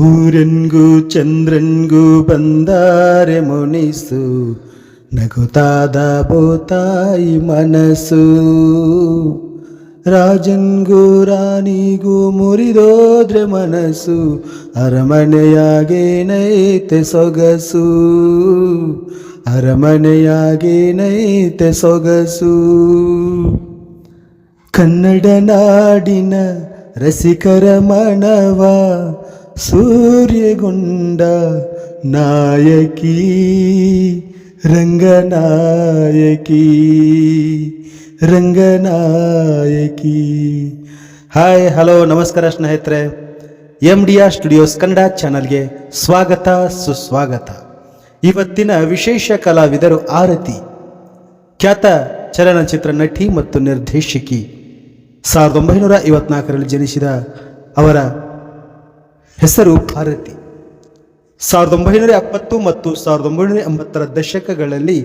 ಸೂರ್ಯನ್ಗೂ ಚಂದ್ರನ್ಗೂ ಬಂದಾರೆ ಮುನಿಸು, ನಗುತಾದ ಬೋತಾಯಿ ಮನಸ್ಸು ರಾಜನ್ಗೂ ರಾಣಿಗೂ ಮುರಿದೋದ್ರೆ ಮನಸ್ಸು ಅರಮನೆಯಾಗೇನೈತೆ ಸೊಗಸು. ಅರಮನೆಯಾಗೇನೈತೆ ಸೊಗಸು. ಕನ್ನಡ ನಾಡಿನ ರಸಿಕರ ಮನವ ಸೂರ್ಯಗೊಂಡ ನಾಯಕಿ, ರಂಗನಾಯಕಿ ರಂಗನಾಯಕಿ. ಹಾಯ್, ಹಲೋ, ನಮಸ್ಕಾರ ಸ್ನೇಹಿತರೆ. M D R studios Kannada ಚಾನಲ್ಗೆ ಸ್ವಾಗತ, ಸುಸ್ವಾಗತ. ಇವತ್ತಿನ ವಿಶೇಷ ಕಲಾವಿದರು ಆರತಿ, ಖ್ಯಾತ ಚಲನಚಿತ್ರ ನಟಿ ಮತ್ತು ನಿರ್ದೇಶಕಿ. ಸಾವಿರದ ಒಂಬೈನೂರ ಐವತ್ನಾಲ್ಕರಲ್ಲಿ ಜನಿಸಿದ ಅವರ ಹೆಸರು ಭಾರತಿ. ಸಾವಿರದ ಒಂಬೈನೂರ ಎಪ್ಪತ್ತು ಮತ್ತು ಸಾವಿರದ ಒಂಬೈನೂರ ಎಂಬತ್ತರ ದಶಕಗಳಲ್ಲಿ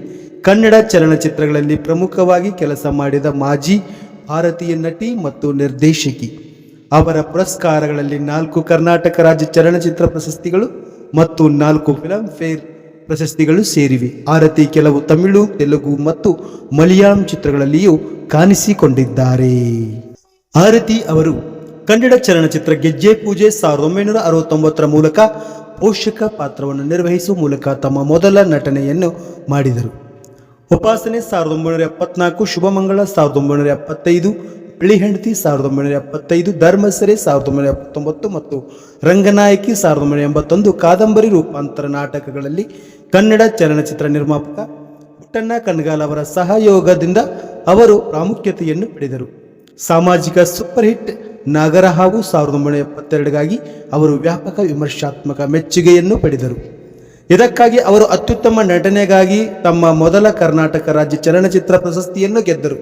ಕನ್ನಡ ಚಲನಚಿತ್ರಗಳಲ್ಲಿ ಪ್ರಮುಖವಾಗಿ ಕೆಲಸ ಮಾಡಿದ ಮಾಜಿ ಭಾರತೀಯ ನಟಿ ಮತ್ತು ನಿರ್ದೇಶಕಿ. ಅವರ ಪುರಸ್ಕಾರಗಳಲ್ಲಿ ನಾಲ್ಕು ಕರ್ನಾಟಕ ರಾಜ್ಯ ಚಲನಚಿತ್ರ ಪ್ರಶಸ್ತಿಗಳು ಮತ್ತು ನಾಲ್ಕು ಫಿಲಂ ಫೇರ್ ಪ್ರಶಸ್ತಿಗಳು ಸೇರಿವೆ. ಆರತಿ ಕೆಲವು ತಮಿಳು, ತೆಲುಗು ಮತ್ತು ಮಲಯಾಳಂ ಚಿತ್ರಗಳಲ್ಲಿಯೂ ಕಾಣಿಸಿಕೊಂಡಿದ್ದಾರೆ. ಆರತಿ ಅವರು ಕನ್ನಡ ಚಲನಚಿತ್ರ ಗೆಜ್ಜೆ ಪೂಜೆ ಸಾವಿರದ ಒಂಬೈನೂರ ಅರವತ್ತೊಂಬತ್ತರ ಮೂಲಕ ಪೋಷಕ ಪಾತ್ರವನ್ನು ನಿರ್ವಹಿಸುವ ಮೂಲಕ ತಮ್ಮ ಮೊದಲ ನಟನೆಯನ್ನು ಮಾಡಿದರು. ಉಪಾಸನೆ ಸಾವಿರದ ಒಂಬೈನೂರ ಎಪ್ಪತ್ನಾಲ್ಕು, ಶುಭಮಂಗಳ ಸಾವಿರದ ಒಂಬೈನೂರ ಎಪ್ಪತ್ತೈದು, ಬಿಳಿ ಹೆಂಡತಿ ಸಾವಿರದ ಒಂಬೈನೂರ ಎಪ್ಪತ್ತೈದು, ಧರ್ಮಸರೆ ಸಾವಿರದ ಒಂಬೈನೂರ ಎಪ್ಪತ್ತೊಂಬತ್ತು ಮತ್ತು ರಂಗನಾಯಕಿ ಸಾವಿರದ ಒಂಬೈನೂರ ಎಂಬತ್ತೊಂದು ಕಾದಂಬರಿ ರೂಪಾಂತರ ನಾಟಕಗಳಲ್ಲಿ ಕನ್ನಡ ಚಲನಚಿತ್ರ ನಿರ್ಮಾಪಕ ಪುಟ್ಟಣ್ಣ ಕಣ್ಗಾಲ್ ಅವರ ಸಹಯೋಗದಿಂದ ಅವರು ಪ್ರಾಮುಖ್ಯತೆಯನ್ನು ಪಡೆದರು. ಸಾಮಾಜಿಕ ಸೂಪರ್ ಹಿಟ್ ನಾಗರ ಹಾಗೂ ಸಾವಿರದ ಒಂಬೈನೂರ ಎಪ್ಪತ್ತೆರಡಗಾಗಿ ಅವರು ವ್ಯಾಪಕ ವಿಮರ್ಶಾತ್ಮಕ ಮೆಚ್ಚುಗೆಯನ್ನು ಪಡೆದರು. ಇದಕ್ಕಾಗಿ ಅವರು ಅತ್ಯುತ್ತಮ ನಟನೆಗಾಗಿ ತಮ್ಮ ಮೊದಲ ಕರ್ನಾಟಕ ರಾಜ್ಯ ಚಲನಚಿತ್ರ ಪ್ರಶಸ್ತಿಯನ್ನು ಗೆದ್ದರು.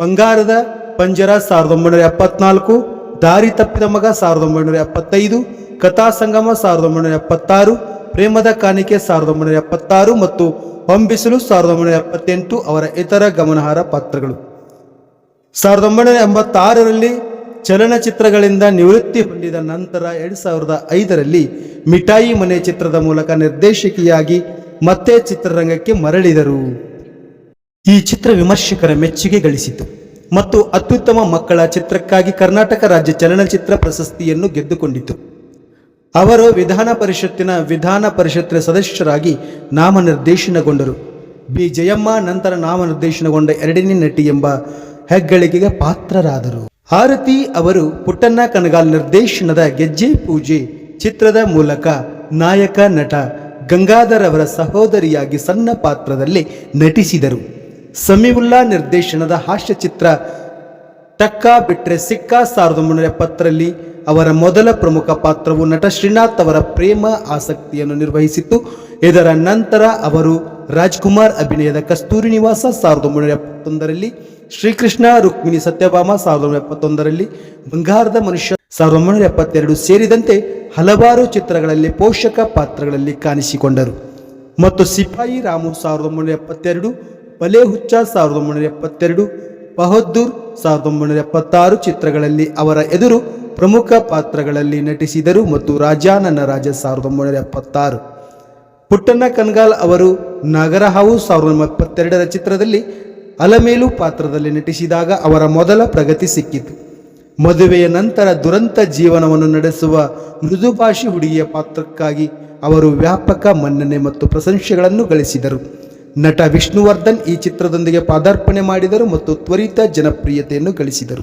ಬಂಗಾರದ ಪಂಜರ ಸಾವಿರದ ಒಂಬೈನೂರ ಎಪ್ಪತ್ನಾಲ್ಕು, ದಾರಿ ತಪ್ಪಿದ ಮಗ ಸಾವಿರದ ಒಂಬೈನೂರ ಎಪ್ಪತ್ತೈದು, ಕಥಾ ಸಂಗಮ ಸಾವಿರದ ಒಂಬೈನೂರ ಎಪ್ಪತ್ತಾರು, ಪ್ರೇಮದ ಕಾಣಿಕೆ ಸಾವಿರದ ಒಂಬೈನೂರ ಎಪ್ಪತ್ತಾರು ಮತ್ತು ಹೊಂಬಿಸಲು ಸಾವಿರದ ಒಂಬೈನೂರ ಎಪ್ಪತ್ತೆಂಟು ಅವರ ಇತರ ಗಮನಾರ್ಹ ಪಾತ್ರಗಳು. ಸಾವಿರದ ಒಂಬೈನೂರ ಎಂಬತ್ತಾರರಲ್ಲಿ ಚಲನಚಿತ್ರಗಳಿಂದ ನಿವೃತ್ತಿ ಹೊಂದಿದ ನಂತರ ಎರಡು ಸಾವಿರದ ಐದರಲ್ಲಿ ಮಿಠಾಯಿ ಮನೆ ಚಿತ್ರದ ಮೂಲಕ ನಿರ್ದೇಶಕಿಯಾಗಿ ಮತ್ತೆ ಚಿತ್ರರಂಗಕ್ಕೆ ಮರಳಿದರು. ಈ ಚಿತ್ರ ವಿಮರ್ಶಕರ ಮೆಚ್ಚುಗೆ ಗಳಿಸಿತು ಮತ್ತು ಅತ್ಯುತ್ತಮ ಮಕ್ಕಳ ಚಿತ್ರಕ್ಕಾಗಿ ಕರ್ನಾಟಕ ರಾಜ್ಯ ಚಲನಚಿತ್ರ ಪ್ರಶಸ್ತಿಯನ್ನು ಗೆದ್ದುಕೊಂಡಿತು. ಅವರು ವಿಧಾನ ಪರಿಷತ್ತಿನ ವಿಧಾನ ಪರಿಷತ್ತಿನ ಸದಸ್ಯರಾಗಿ ನಾಮನಿರ್ದೇಶನಗೊಂಡರು. ಬಿ. ಜಯಮ್ಮ ನಂತರ ನಾಮನಿರ್ದೇಶನಗೊಂಡ ಎರಡನೇ ನಟಿ ಎಂಬ ಹೆಗ್ಗಳಿಕೆಗೆ ಪಾತ್ರರಾದರು. ಆರತಿ ಅವರು ಪುಟ್ಟಣ್ಣ ಕನಗಾಲ್ ನಿರ್ದೇಶನದ ಗೆಜ್ಜೆ ಪೂಜೆ ಚಿತ್ರದ ಮೂಲಕ ನಾಯಕ ನಟ ಗಂಗಾಧರ್ ಅವರ ಸಹೋದರಿಯಾಗಿ ಸಣ್ಣ ಪಾತ್ರದಲ್ಲಿ ನಟಿಸಿದರು. ಸಮೀವುಲ್ಲಾ ನಿರ್ದೇಶನದ ಹಾಸ್ಯ ಚಿತ್ರ ಟಕ್ಕ ಬಿಟ್ರೆ ಸಿಕ್ಕ ಸಾವಿರದ ಒಂಬೈನೂರ ಎಪ್ಪತ್ತರಲ್ಲಿ ಅವರ ಮೊದಲ ಪ್ರಮುಖ ಪಾತ್ರವು ನಟ ಶ್ರೀನಾಥ್ ಅವರ ಪ್ರೇಮ ಆಸಕ್ತಿಯನ್ನು ನಿರ್ವಹಿಸಿತ್ತು. ಇದರ ನಂತರ ಅವರು ರಾಜ್ಕುಮಾರ್ ಅಭಿನಯದ ಕಸ್ತೂರಿ ನಿವಾಸ ಸಾವಿರದ ಒಂಬೈನೂರ ಎಪ್ಪತ್ತೊಂದರಲ್ಲಿ ಶ್ರೀಕೃಷ್ಣ ರುಕ್ಮಿಣಿ ಸತ್ಯಭಾಮ ಸಾವಿರದ ಒಂಬೈನೂರ ಎಪ್ಪತ್ತೊಂದರಲ್ಲಿ ಬಂಗಾರದ ಮನುಷ್ಯ ಸಾವಿರದ ಒಂಬೈನೂರ ಎಪ್ಪತ್ತೆರಡು ಸೇರಿದಂತೆ ಹಲವಾರು ಚಿತ್ರಗಳಲ್ಲಿ ಪೋಷಕ ಪಾತ್ರಗಳಲ್ಲಿ ಕಾಣಿಸಿಕೊಂಡರು. ಮತ್ತು ಸಿಪಾಯಿ ರಾಮು ಸಾವಿರದ ಒಂಬೈನೂರ ಎಪ್ಪತ್ತೆರಡು, ಬಲೆ ಹುಚ್ಚ ಸಾವಿರದ ಒಂಬೈನೂರ ಎಪ್ಪತ್ತೆರಡು, ಬಹದ್ದೂರ್ ಸಾವಿರದ ಒಂಬೈನೂರ ಎಪ್ಪತ್ತಾರು ಚಿತ್ರಗಳಲ್ಲಿ ಅವರ ಎದುರು ಪ್ರಮುಖ ಪಾತ್ರಗಳಲ್ಲಿ ನಟಿಸಿದರು ಮತ್ತು ರಾಜಾನನ ನನ್ನ ರಾಜ ಸಾವಿರದ ಒಂಬೈನೂರ ಎಪ್ಪತ್ತಾರು. ಪುಟ್ಟಣ್ಣ ಕನ್ಗಾಲ್ ಅವರು ನಾಗರಹಾವು ಸಾವಿರದ ಒಂಬೈನೂರ ಎಪ್ಪತ್ತೆರಡರ ಚಿತ್ರದಲ್ಲಿ ಅಲಮೇಲು ಪಾತ್ರದಲ್ಲಿ ನಟಿಸಿದಾಗ ಅವರ ಮೊದಲ ಪ್ರಗತಿ ಸಿಕ್ಕಿತು. ಮದುವೆಯ ನಂತರ ದುರಂತ ಜೀವನವನ್ನು ನಡೆಸುವ ಮೃದುಭಾಷಿ ಹುಡುಗಿಯ ಪಾತ್ರಕ್ಕಾಗಿ ಅವರು ವ್ಯಾಪಕ ಮನ್ನಣೆ ಮತ್ತು ಪ್ರಶಂಸೆಗಳನ್ನು ಗಳಿಸಿದರು. ನಟ ವಿಷ್ಣುವರ್ಧನ್ ಈ ಚಿತ್ರದೊಂದಿಗೆ ಪಾದಾರ್ಪಣೆ ಮಾಡಿದರು ಮತ್ತು ತ್ವರಿತ ಜನಪ್ರಿಯತೆಯನ್ನು ಗಳಿಸಿದರು.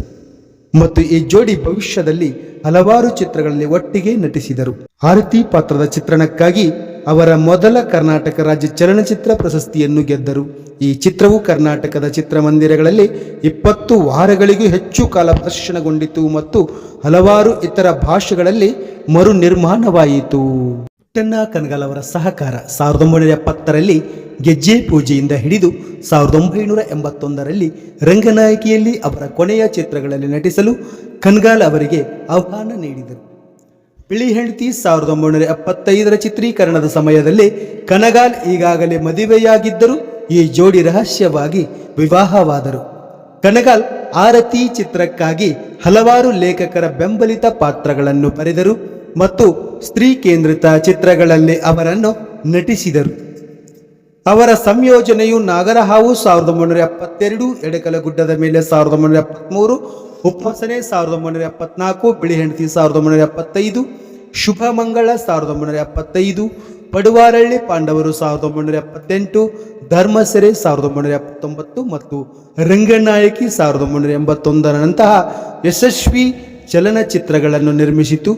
ಮತ್ತು ಈ ಜೋಡಿ ಭವಿಷ್ಯದಲ್ಲಿ ಹಲವಾರು ಚಿತ್ರಗಳಲ್ಲಿ ಒಟ್ಟಿಗೆ ನಟಿಸಿದರು. ಆರತಿ ಪಾತ್ರದ ಚಿತ್ರಣಕ್ಕಾಗಿ ಅವರ ಮೊದಲ ಕರ್ನಾಟಕ ರಾಜ್ಯ ಚಲನಚಿತ್ರ ಪ್ರಶಸ್ತಿಯನ್ನು ಗೆದ್ದರು. ಈ ಚಿತ್ರವು ಕರ್ನಾಟಕದ ಚಿತ್ರಮಂದಿರಗಳಲ್ಲಿ ಇಪ್ಪತ್ತು ವಾರಗಳಿಗೂ ಹೆಚ್ಚು ಕಾಲ ಪ್ರದರ್ಶನಗೊಂಡಿತು ಮತ್ತು ಹಲವಾರು ಇತರ ಭಾಷೆಗಳಲ್ಲಿ ಮರು ನಿರ್ಮಾಣವಾಯಿತು. ಪುಟ್ಟಣ್ಣ ಕನಗಲ್ ಅವರ ಸಹಕಾರ ಸಾವಿರದ ಒಂಬೈನೂರ ಎಪ್ಪತ್ತರಲ್ಲಿ ಗೆಜ್ಜೆ ಪೂಜೆಯಿಂದ ಹಿಡಿದು ಸಾವಿರದ ಒಂಬೈನೂರ ಎಂಬತ್ತೊಂದರಲ್ಲಿ ರಂಗನಾಯಕಿಯಲ್ಲಿ ಅವರ ಕೊನೆಯ ಚಿತ್ರಗಳಲ್ಲಿ ನಟಿಸಲು ಕನ್ಗಾಲ್ ಅವರಿಗೆ ಆಹ್ವಾನ ನೀಡಿದರು. ಬಿಳಿ ಹೆಂಡತಿ ಸಾವಿರದ ಒಂಬೈನೂರ ಎಪ್ಪತ್ತೈದರ ಚಿತ್ರೀಕರಣದ ಸಮಯದಲ್ಲಿ ಕನಗಾಲ್ ಈಗಾಗಲೇ ಮದುವೆಯಾಗಿದ್ದರು ಈ ಜೋಡಿ ರಹಸ್ಯವಾಗಿ ವಿವಾಹವಾದರು. ಕನಗಾಲ್ ಆರತಿ ಚಿತ್ರಕ್ಕಾಗಿ ಹಲವಾರು ಲೇಖಕರ ಬೆಂಬಲಿತ ಪಾತ್ರಗಳನ್ನು ಬರೆದರು ಮತ್ತು ಸ್ತ್ರೀ ಕೇಂದ್ರಿತ ಚಿತ್ರಗಳಲ್ಲಿ ಅವರನ್ನು ನಟಿಸಿದರು. ಅವರ ಸಂಯೋಜನೆಯು ನಾಗರಹಾವು ಸಾವಿರದ ಒಂಬೈನೂರ ಎಪ್ಪತ್ತೆರಡು ಎಡಕಲಗುಡ್ಡದ ಮೇಲೆ ಸಾವಿರದ ಒಂಬೈನೂರ ಎಪ್ಪತ್ತ್ಮೂರು ಉಪವಾಸನೆ ಸಾವಿರದ ಒಂಬೈನೂರ ಎಪ್ಪತ್ನಾಲ್ಕು, ಬಿಳಿ ಹೆಂಡತಿ ಸಾವಿರದ ಒಂಬೈನೂರ ಎಪ್ಪತ್ತೈದು ಶುಭ ಮಂಗಳ ಸಾವಿರದ ಒಂಬೈನೂರ ಎಪ್ಪತ್ತೈದು, ಪಡುವಾರಳ್ಳಿ ಪಾಂಡವರು ಸಾವಿರದ ಒಂಬೈನೂರ ಎಪ್ಪತ್ತೆಂಟು, ಧರ್ಮಸೆರೆ ಸಾವಿರದ ಒಂಬೈನೂರ ಎಪ್ಪತ್ತೊಂಬತ್ತು ಮತ್ತು ರಂಗನಾಯಕಿ ಸಾವಿರದ ಒಂಬೈನೂರ ಎಂಬತ್ತೊಂದರಂತಹ ಯಶಸ್ವಿ ಚಲನಚಿತ್ರಗಳನ್ನು ನಿರ್ಮಿಸಿತು.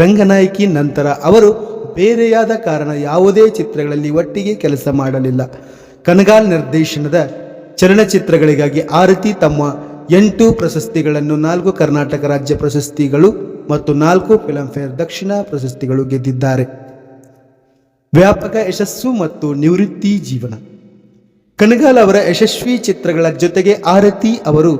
ರಂಗನಾಯಕಿ ನಂತರ ಅವರು ಬೇರೆಯಾದ ಕಾರಣ ಯಾವುದೇ ಚಿತ್ರಗಳಲ್ಲಿ ಒಟ್ಟಿಗೆ ಕೆಲಸ ಮಾಡಲಿಲ್ಲ. ಕನಗಾಲ್ ನಿರ್ದೇಶನದ ಚಲನಚಿತ್ರಗಳಿಗಾಗಿ ಆರತಿ ತಮ್ಮ ಎಂಟು ಪ್ರಶಸ್ತಿಗಳನ್ನು, ನಾಲ್ಕು ಕರ್ನಾಟಕ ರಾಜ್ಯ ಪ್ರಶಸ್ತಿಗಳು ಮತ್ತು ನಾಲ್ಕು ಫಿಲಂಫೇರ್ ದಕ್ಷಿಣ ಪ್ರಶಸ್ತಿಗಳು ಗೆದ್ದಿದ್ದಾರೆ. ವ್ಯಾಪಕ ಯಶಸ್ಸು ಮತ್ತು ನಿವೃತ್ತಿ ಜೀವನ. ಕಣಗಾಲ್ ಅವರ ಯಶಸ್ವಿ ಚಿತ್ರಗಳ ಜೊತೆಗೆ ಆರತಿ ಅವರು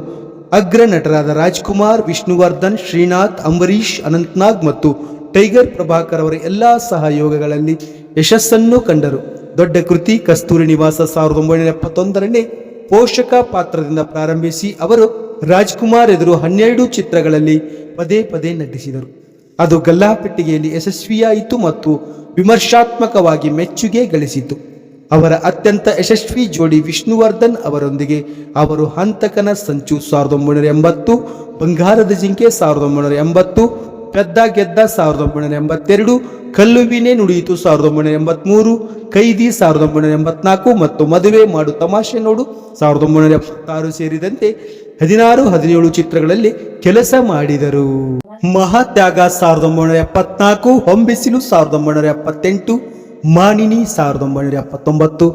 ಅಗ್ರ ನಟರಾದ ರಾಜ್ಕುಮಾರ್, ವಿಷ್ಣುವರ್ಧನ್, ಶ್ರೀನಾಥ್, ಅಂಬರೀಷ್, ಅನಂತ್ನಾಗ್ ಮತ್ತು ಟೈಗರ್ ಪ್ರಭಾಕರ್ ಅವರ ಎಲ್ಲ ಸಹಯೋಗಗಳಲ್ಲಿ ಯಶಸ್ಸನ್ನು ಕಂಡರು. ದೊಡ್ಡ ಕೃತಿ, ಕಸ್ತೂರಿ ನಿವಾಸ, ಸಾವಿರದ ಒಂಬೈನೂರ ಎಪ್ಪತ್ತೊಂದರನೇ ಪೋಷಕ ಪಾತ್ರದಿಂದ ಪ್ರಾರಂಭಿಸಿ ಅವರು ರಾಜ್ಕುಮಾರ್ ಎದುರು ಹನ್ನೆರಡು ಚಿತ್ರಗಳಲ್ಲಿ ಪದೇ ಪದೇ ನಟಿಸಿದರು. ಅದು ಗಲ್ಲಾಪೆಟ್ಟಿಗೆಯಲ್ಲಿ ಯಶಸ್ವಿಯಾಯಿತು ಮತ್ತು ವಿಮರ್ಶಾತ್ಮಕವಾಗಿ ಮೆಚ್ಚುಗೆ ಗಳಿಸಿತು. ಅವರ ಅತ್ಯಂತ ಯಶಸ್ವಿ ಜೋಡಿ ವಿಷ್ಣುವರ್ಧನ್ ಅವರೊಂದಿಗೆ ಅವರು ಹಂತಕನ ಸಂಚು ಸಾವಿರದ ಒಂಬೈನೂರ ಎಂಬತ್ತು, ಬಂಗಾರದ ಜಿಂಕೆ ಸಾವಿರದ ಒಂಬೈನೂರ ಎಂಬತ್ತು ಪೆದ್ದ ಗೆದ್ದ ಸಾವಿರದ ಒಂಬೈನೂರ ಎಂಬತ್ತೆರಡು, ಕಲ್ಲುವಿನೇ ನುಡಿಯಿತು ಸಾವಿರದ ಒಂಬೈನೂರ ಎಂಬತ್ಮೂರು, ಕೈದಿ ಸಾವಿರದ ಒಂಬೈನೂರ ಎಂಬತ್ನಾಲ್ಕು ಮತ್ತು ಮದುವೆ ಮಾಡು ತಮಾಷೆ ನೋಡು. ಸಾವಿರದ ಒಂಬೈನೂರ ಎಪ್ಪತ್ತಾರು ಸೇರಿದಂತೆ ಹದಿನಾರು, ಹದಿನೇಳು ಚಿತ್ರಗಳಲ್ಲಿ ಕೆಲಸ ಮಾಡಿದರು. ಮಹಾತ್ಯಾಗ ಸಾವಿರದ ಒಂಬೈನೂರ ಎಪ್ಪತ್ನಾಲ್ಕು, ಹೊಂಬಿಸಿಲು ಸಾವಿರದ ಒಂಬೈನೂರ ಎಪ್ಪತ್ತೆಂಟು, ಮಾನಿನಿ ಸಾವಿರದ ಒಂಬೈನೂರ ಎಪ್ಪತ್ತೊಂಬತ್ತು,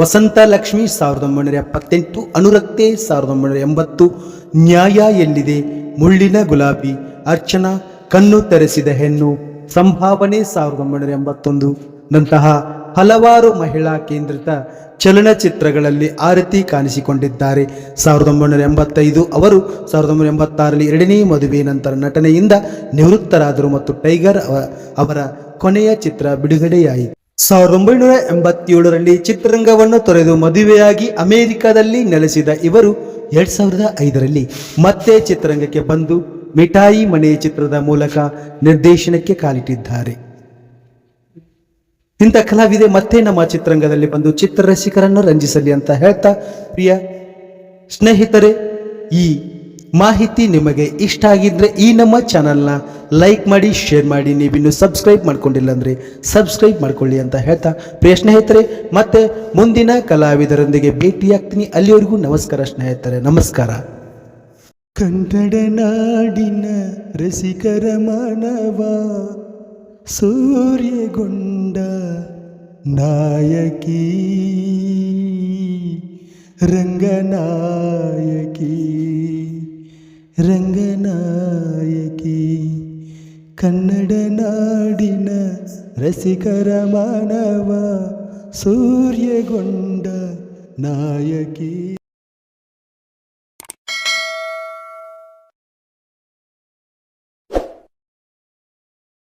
ವಸಂತ ಲಕ್ಷ್ಮಿ ಸಾವಿರದ ಒಂಬೈನೂರ ಎಪ್ಪತ್ತೆಂಟು, ಅನುರಕ್ತೆ ಸಾವಿರದ ಒಂಬೈನೂರ ಎಂಬತ್ತು, ನ್ಯಾಯ ಎಲ್ಲಿದೆ? ಮುಳ್ಳಿನ ಗುಲಾಬಿ, ಅರ್ಚನಾ ಕಣ್ಣು ತೆರೆಸಿದ ಹೆಣ್ಣು ಸಂಭಾವನೆ ಸಾವಿರದ ಒಂಬೈನೂರ ಎಂಬತ್ತೊಂದು. ನಂತಹ ಹಲವಾರು ಮಹಿಳಾ ಕೇಂದ್ರಿತ ಚಲನಚಿತ್ರಗಳಲ್ಲಿ ಆರತಿ ಕಾಣಿಸಿಕೊಂಡಿದ್ದಾರೆ. ಸಾವಿರದ ಒಂಬೈನೂರ ಎಂಬತ್ತೈದು ಅವರು ಸಾವಿರದ ಒಂಬೈನೂರ ಎಂಬತ್ತಾರರಲ್ಲಿ ಎರಡನೇ ಮದುವೆ ನಂತರ ನಟನೆಯಿಂದ ನಿವೃತ್ತರಾದರು ಮತ್ತು ಟೈಗರ್ ಅವರ ಕೊನೆಯ ಚಿತ್ರ ಬಿಡುಗಡೆಯಾಯಿತು. ಸಾವಿರದ ಒಂಬೈನೂರ ಎಂಬತ್ತೇಳರಲ್ಲಿ ಚಿತ್ರರಂಗವನ್ನು ತೊರೆದು ಮದುವೆಯಾಗಿ ಅಮೆರಿಕದಲ್ಲಿ ನೆಲೆಸಿದ ಇವರು ಎರಡ್ ಸಾವಿರದ ಐದರಲ್ಲಿ ಮತ್ತೆ ಚಿತ್ರರಂಗಕ್ಕೆ ಬಂದು ಮಿಠಾಯಿ ಮನೆ ಚಿತ್ರದ ಮೂಲಕ ನಿರ್ದೇಶನಕ್ಕೆ ಕಾಲಿಟ್ಟಿದ್ದಾರೆ. ಇಂಥ ಕಲಾವಿದೆ ಮತ್ತೆ ನಮ್ಮ ಚಿತ್ರರಂಗದಲ್ಲಿ ಬಂದು ಚಿತ್ರರಸಿಕರನ್ನು ರಂಜಿಸಲಿ ಅಂತ ಹೇಳ್ತಾ, ಪ್ರಿಯ ಸ್ನೇಹಿತರೆ, ಈ ಮಾಹಿತಿ ನಿಮಗೆ ಇಷ್ಟ ಆಗಿದ್ರೆ ಈ ನಮ್ಮ ಚಾನಲ್ನ ಲೈಕ್ ಮಾಡಿ, ಶೇರ್ ಮಾಡಿ. ನೀವಿನ್ನು ಸಬ್ಸ್ಕ್ರೈಬ್ ಮಾಡ್ಕೊಂಡಿಲ್ಲ ಅಂದರೆ ಸಬ್ಸ್ಕ್ರೈಬ್ ಮಾಡ್ಕೊಳ್ಳಿ ಅಂತ ಹೇಳ್ತಾ, ಪ್ರಿಯ ಸ್ನೇಹಿತರೆ, ಮತ್ತೆ ಮುಂದಿನ ಕಲಾವಿದರೊಂದಿಗೆ ಭೇಟಿಯಾಗ್ತೀನಿ. ಅಲ್ಲಿವರೆಗೂ ನಮಸ್ಕಾರ ಸ್ನೇಹಿತರೆ, ನಮಸ್ಕಾರ. ಕನ್ನಡ ನಾಡಿನ ರಸಿಕರ ಮಾನವ ಸೂರ್ಯಗೊಂಡ ನಾಯಕಿ ರಂಗನಾಯಕಿ ರಂಗನಾಯಕಿ ಕನ್ನಡ ನಾಡಿನ ರಸಿಕರ ಮಾನವ ಸೂರ್ಯಗೊಂಡ ನಾಯಕಿ